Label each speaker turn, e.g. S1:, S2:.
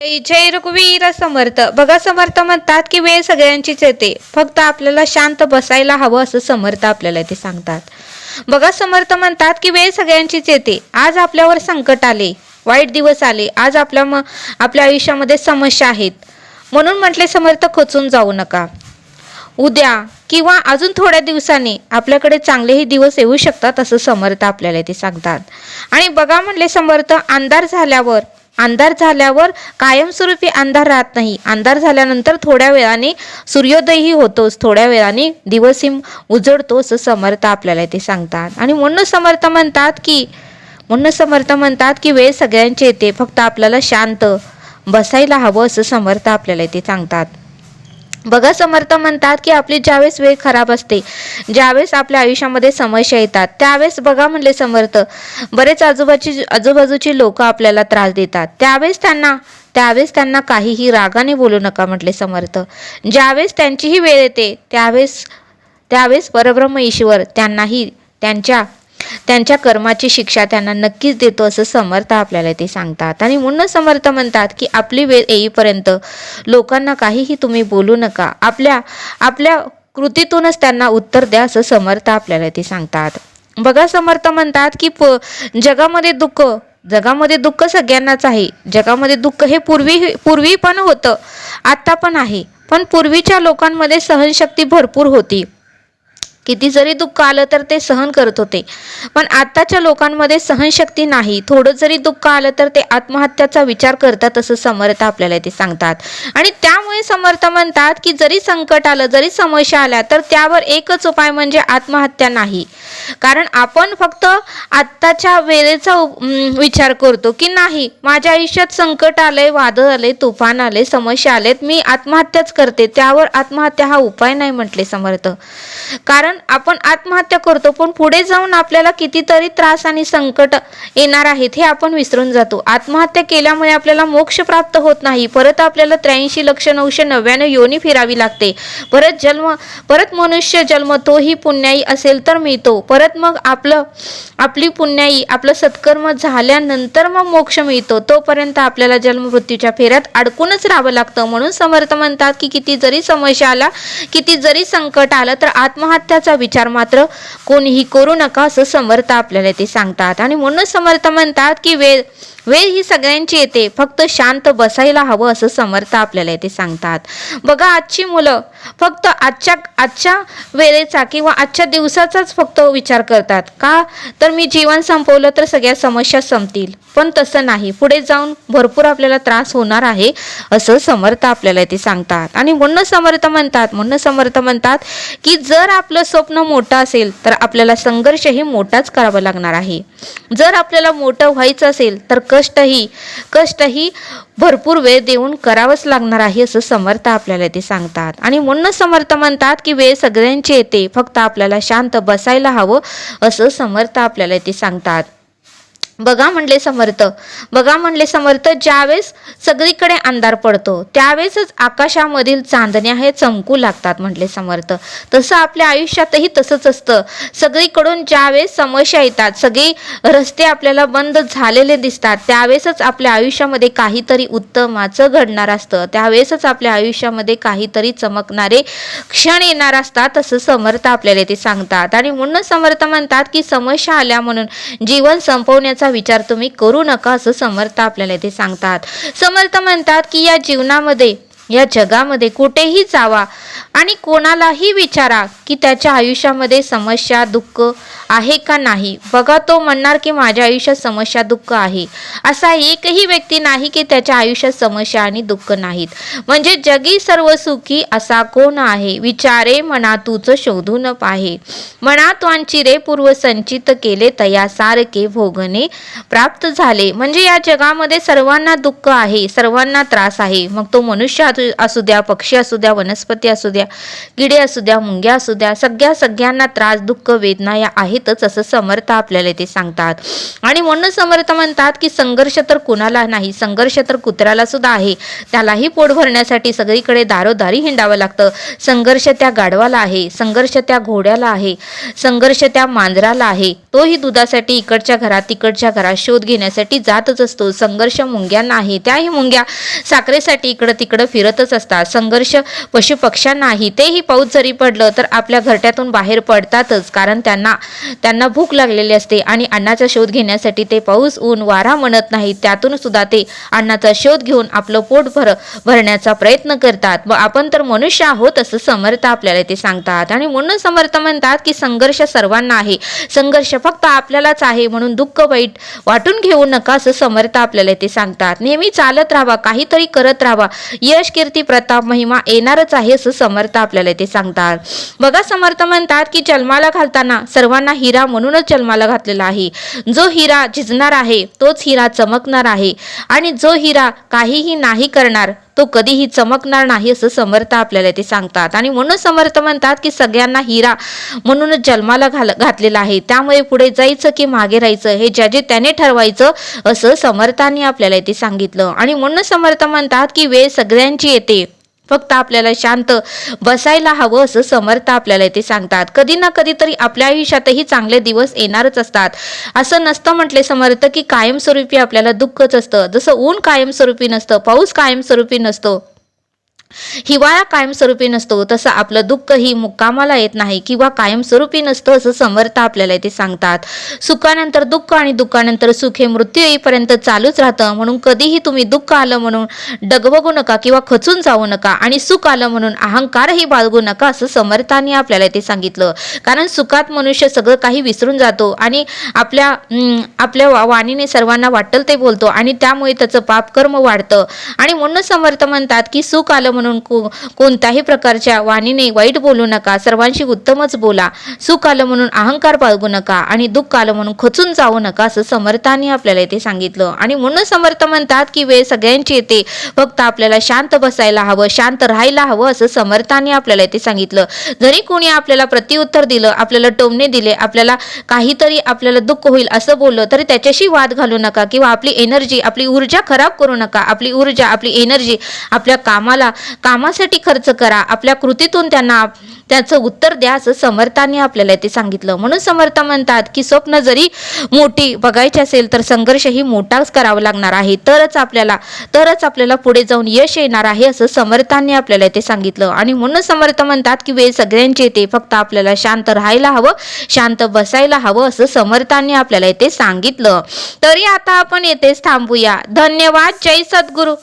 S1: जय रघुवीर समर्थ. बघा समर्थ म्हणतात की वेळ सगळ्यांचीच येते. फक्त आपल्याला शांत बसायला हवं असं समर्थ आपल्याला ते सांगतात. बघा समर्थ म्हणतात की वेळ सगळ्यांचीच येते. आज आपल्यावर संकट आले. वाईट दिवस आले. आज आपल्या म आपल्या आयुष्यामध्ये समस्या आहेत. म्हणून म्हटले समर्थ खचून जाऊ नका. उद्या किंवा अजून थोड्या दिवसांनी आपल्याकडे चांगलेही दिवस येऊ शकतात असं समर्थ आपल्याला ते सांगतात. आणि बघा म्हणले समर्थ अंधार झाल्यावर अंधार झाल्यावर कायमस्वरूपी अंधार राहत नाही. अंधार झाल्यानंतर थोड्या वेळाने सूर्योदयही होतोच थोड्या वेळाने दिवसही उजळतो असं समर्थ आपल्याला ते सांगतात. आणि म्हणून समर्थ म्हणतात की म्हणून समर्थ म्हणतात की वेळ सगळ्यांची येते. फक्त आपल्याला शांत बसायला हवं असं समर्थ आपल्याला ते सांगतात. बघा समर्थ म्हणतात की आपली ज्यावेळेस वेळ खराब असते ज्यावेळेस आपल्या आयुष्यामध्ये समस्या येतात त्यावेळेस बघा म्हणले समर्थ बरेच आजूबाजूची आजूबाजूची लोक आपल्याला त्रास देतात. त्यावेळेस त्यांना त्यावेळेस त्यांना काहीही रागाने बोलू नका म्हटले समर्थ. ज्यावेळेस त्यांचीही वेळ येते त्यावेळेस त्यावेळेस परब्रह्म ईश्वर त्यांनाही त्यांच्या त्यांच्या कर्माची शिक्षा त्यांना नक्कीच देतो असं समर्थ आपल्याला ते सांगतात. आणि म्हणून समर्थ म्हणतात की आपली वेळ येईपर्यंत लोकांना काहीही तुम्ही बोलू नका. आपल्या आपल्या कृतीतूनच त्यांना उत्तर द्या असं समर्थ आपल्याला ते सांगतात. बघा समर्थ म्हणतात की प जगामध्ये दुःख जगामध्ये दुःख सगळ्यांनाच आहे. जगामध्ये दुःख हे पूर्वी पूर्वी पण होतं आत्ता पण आहे. पण पूर्वीच्या लोकांमध्ये सहनशक्ती भरपूर होती. किती जरी दुःख आलं तर ते सहन करत होते. पण आत्ताच्या लोकांमध्ये सहनशक्ती नाही. थोडं जरी दुःख आलं तर ते आत्महत्याचा विचार करतात असं समर्थ आपल्याला ते सांगतात. आणि त्यामुळे समर्थ म्हणतात की जरी संकट आलं जरी समस्या आल्या तर त्यावर एकच उपाय म्हणजे आत्महत्या नाही. कारण आपण फक्त आत्ताच्या वेळेचा विचार करतो की नाही माझ्या आयुष्यात संकट आलंय वादळ आले तुफान आले समस्या आलेत मी आत्महत्याच करते. त्यावर आत्महत्या हा उपाय नाही म्हटले समर्थ. कारण आपण आत्महत्या करतो पण पुढे जाऊन आपल्याला कितीतरी त्रास आणि संकट येणार आहेत हे आपण विसरून जातो. आत्महत्या केल्यामुळे आपल्याला मोक्ष प्राप्त होत नाही. परत आपल्याला त्र्याऐंशी लक्ष नऊशे नव्याण्णव योनी फिरावी लागते. परत जन्म परत मनुष्य जन्म तोही पुण्याई असेल तर मिळतो. परत मग आपलं आपली पुण्याई आपलं सत्कर्म झाल्यानंतर मग मोक्ष मिळतो. तोपर्यंत आपल्याला जन्म मृत्यूच्या फेऱ्यात अडकूनच राहावं लागतं. म्हणून समर्थ म्हणतात की किती जरी समस्या आला किती जरी संकट आलं तर आत्महत्या आत्महत्याचा विचार मात्र कोणीही करू नका असं समर्थ आपल्याला ते सांगतात. आणि म्हणून समर्थ म्हणतात की वेळ वेळ ही सगळ्यांची येते. फक्त शांत बसायला हवं असं समर्थ आपल्याला ते सांगतात. बघा आजची मुलं फक्त आजच्या आजच्या वेळेचा किंवा आजच्या दिवसाचाच फक्त विचार करतात. का? तर मी जीवन संपवलं तर सगळ्या समस्या संपतील. पण तसं नाही. पुढे जाऊन भरपूर आपल्याला त्रास होणार आहे असं समर्थ आपल्याला ते सांगतात. आणि म्हणून समर्थ म्हणतात म्हणून समर्थ म्हणतात की जर आपलं स्वप्न मोठं असेल तर आपल्याला संघर्षही मोठाच करावा लागणार आहे. जर आपल्याला मोठं व्हायचं असेल तर कष्टही कष्टही भरपूर वेळ देऊन करावंच लागणार आहे असं समर्थ आपल्याला ते सांगतात. आणि म्हणूनच समर्थ म्हणतात की वेळ सगळ्यांची येते फक्त आपल्याला शांत बसायला हवं असं समर्थ आपल्याला ते सांगतात. बघा म्हणले समर्थ. बघा म्हणले समर्थ ज्यावेळेस सगळीकडे अंधार पडतो त्यावेळेसच आकाशामधील चांदण्या हे चमकू लागतात म्हटले समर्थ. तसं आपल्या आयुष्यातही तसंच असतं. सगळीकडून ज्यावेळेस समस्या येतात सगळी रस्ते आपल्याला बंद झालेले दिसतात त्यावेळेसच आपल्या आयुष्यामध्ये काहीतरी उत्तमाचं घडणार असतं. त्यावेळेसच आपल्या आयुष्यामध्ये काहीतरी चमकणारे क्षण येणार असतात असं समर्थ आपल्याला ते सांगतात. आणि म्हणून समर्थ म्हणतात की समस्या आल्या म्हणून जीवन संपवण्याचा विचार तुम्ही करू नका असं समर्थ आपल्याला ते सांगतात. समर्थ म्हणतात की या जीवनामध्ये या जगामध्ये कुठेही जावा. आणि कोणालाही विचारा की त्याच्या आयुष्यामध्ये समस्या दुःख आहे का नाही. बघा तो म्हणणार की माझ्या आयुष्यात समस्या दुःख आहे. असा एकही व्यक्ती नाही की त्याच्या आयुष्यात समस्या आणि दुःख नाहीत. म्हणजे जगी सर्व सुखी असा कोण आहे? विचारे मना तुझ शोधून पाहे. मना त्वांची रे पूर्व संचित केले तया सारखे भोगणे प्राप्त झाले. म्हणजे या जगामध्ये सर्वांना दुःख आहे सर्वांना त्रास आहे. मग तो मनुष्य असू- असू द्या पक्षी असू द्या वनस्पती असू द्या किडे असू द्या मुंग्या असू द्या सगळ्या सगळ्यांना त्रास दुःख वेदना या आहेतच असं समर्थ आपल्याला ते सांगतात. आणि म्हणून समर्थ म्हणतात की संघर्ष तर कुणाला नाही संघर्ष तर कुत्र्याला सुद्धा आहे. त्यालाही पोट भरण्यासाठी सगळीकडे दारोदारी हिंडावं लागतं. संघर्ष त्या गाढवाला आहे संघर्ष त्या घोड्याला आहे संघर्ष त्या मांजराला आहे. तोही दुधासाठी इकडच्या घरात तिकडच्या घरात शोध घेण्यासाठी जातच असतो. संघर्ष मुंग्यांना आहे. त्याही मुंग्या साखरेसाठी इकडं तिकडं फिरतच असतात. संघर्ष पशुपक्ष्यांना नाही. तेही पाऊस जरी पडलं तर आपल्या घरट्यातून बाहेर पडतातच कारण त्यांना त्यांना भूक लागलेली असते आणि अन्नाचा शोध घेण्यासाठी ते पाऊस ऊन वारा म्हणत नाही त्यातून सुद्धा ते अन्नाचा शोध घेऊन आपलं पोट भर भरण्याचा प्रयत्न करतात. व आपण तर मनुष्य आहोत असं समर्थ आपल्याला ते सांगतात. आणि म्हणून समर्थ म्हणतात की संघर्ष सर्वांना आहे. संघर्ष फक्त आपल्यालाच आहे म्हणून दुःख वाईट वाटून घेऊ नका असं समर्थ आपल्याला ते सांगतात. नेहमी चालत राहावा काहीतरी करत राहावा. यश कीर्ती प्रताप महिमा येणारच आहे असं समर्थ समर्थ आपल्याला ते सांगतात. बघा समर्थ म्हणतात की जन्माला घालताना सर्वांना हिरा म्हणूनच जन्माला घातलेला आहे. जो हिरा झिजणार आहे तोच हिरा चमकणार आहे. आणि जो हिरा काहीही नाही करणार तो कधीही चमकणार नाही असं समर्थ आपल्याला ते सांगतात. आणि म्हणून समर्थ म्हणतात की सगळ्यांना हिरा म्हणूनच जन्माला घाल घातलेला आहे. त्यामुळे पुढे जायचं की मागे राहायचं हे ज्याचे त्याने ठरवायचं असं समर्थांनी आपल्याला ते सांगितलं. आणि म्हणून समर्थ म्हणतात की वेळ सगळ्यांची येते. फक्त आपल्याला शांत बसायला हवं असं समर्थ आपल्याला ते सांगतात. कधी ना कधी तरी आपल्या आयुष्यातही चांगले दिवस येणारच असतात. असं नसतं म्हटले समर्थ की कायमस्वरूपी आपल्याला दुःखच असतं. जसं ऊन कायमस्वरूपी नसतं पाऊस कायमस्वरूपी नसतो. हिवाळा कायमस्वरूपी नसतो तसं आपलं दुःख ही मुक्कामाला येत नाही किंवा कायमस्वरूपी नसतं असं समर्थ आपल्याला ते सांगतात. सुखानंतर दुःख आणि दुःखानंतर सुख हे मृत्यू येईपर्यंत चालूच राहतं. म्हणून कधीही तुम्ही दुःख आलं म्हणून डगबगू नका किंवा खचून जाऊ नका आणि सुख आलं म्हणून अहंकारही बाळगू नका असं समर्थांनी आपल्याला ते सांगितलं. कारण सुखात मनुष्य सगळं काही विसरून जातो आणि आपल्या आपल्या वाणीने सर्वांना वाटेल ते बोलतो आणि त्यामुळे त्याचं पापकर्म वाढतं. आणि म्हणून समर्थ म्हणतात की सुख आलं म्हणून को कोणत्याही प्रकारच्या वाणीने वाईट बोलू नका. सर्वांशी उत्तमच बोला. सुख आलं म्हणून अहंकार बाळगू नका आणि दुःख आलं म्हणून खचून जाऊ नका असं समर्थांनी आपल्याला इथे सांगितलं. आणि म्हणून समर्थ म्हणतात की वेळ सगळ्यांची येते फक्त आपल्याला शांत बसायला हवं शांत राहायला हवं असं समर्थांनी आपल्याला इथे सांगितलं. जरी कोणी आपल्याला प्रतिउत्तर दिलं आपल्याला टोमणे दिले आपल्याला काहीतरी आपल्याला दुःख होईल असं बोललं तरी त्याच्याशी वाद घालू नका किंवा आपली एनर्जी आपली ऊर्जा खराब करू नका. आपली ऊर्जा आपली एनर्जी आपल्या कामाला कामासाठी खर्च करा. आपल्या कृतीतून त्यांना त्याचं उत्तर द्या असं समर्थांनी आपल्याला ते सांगितलं. म्हणून समर्थ म्हणतात की स्वप्न जरी मोठी बघायची असेल तर संघर्षही मोठाच करावा लागणार आहे. तरच आपल्याला तरच आपल्याला पुढे जाऊन यश येणार आहे असं समर्थांनी आपल्याला ते सांगितलं. आणि म्हणून समर्थ म्हणतात की वेळ सगळ्यांची येते. फक्त आपल्याला शांत राहायला हवं शांत बसायला हवं असं समर्थांनी आपल्याला ते सांगितलं. तरी आता आपण येथेच थांबूया. धन्यवाद. जय सद्गुरू.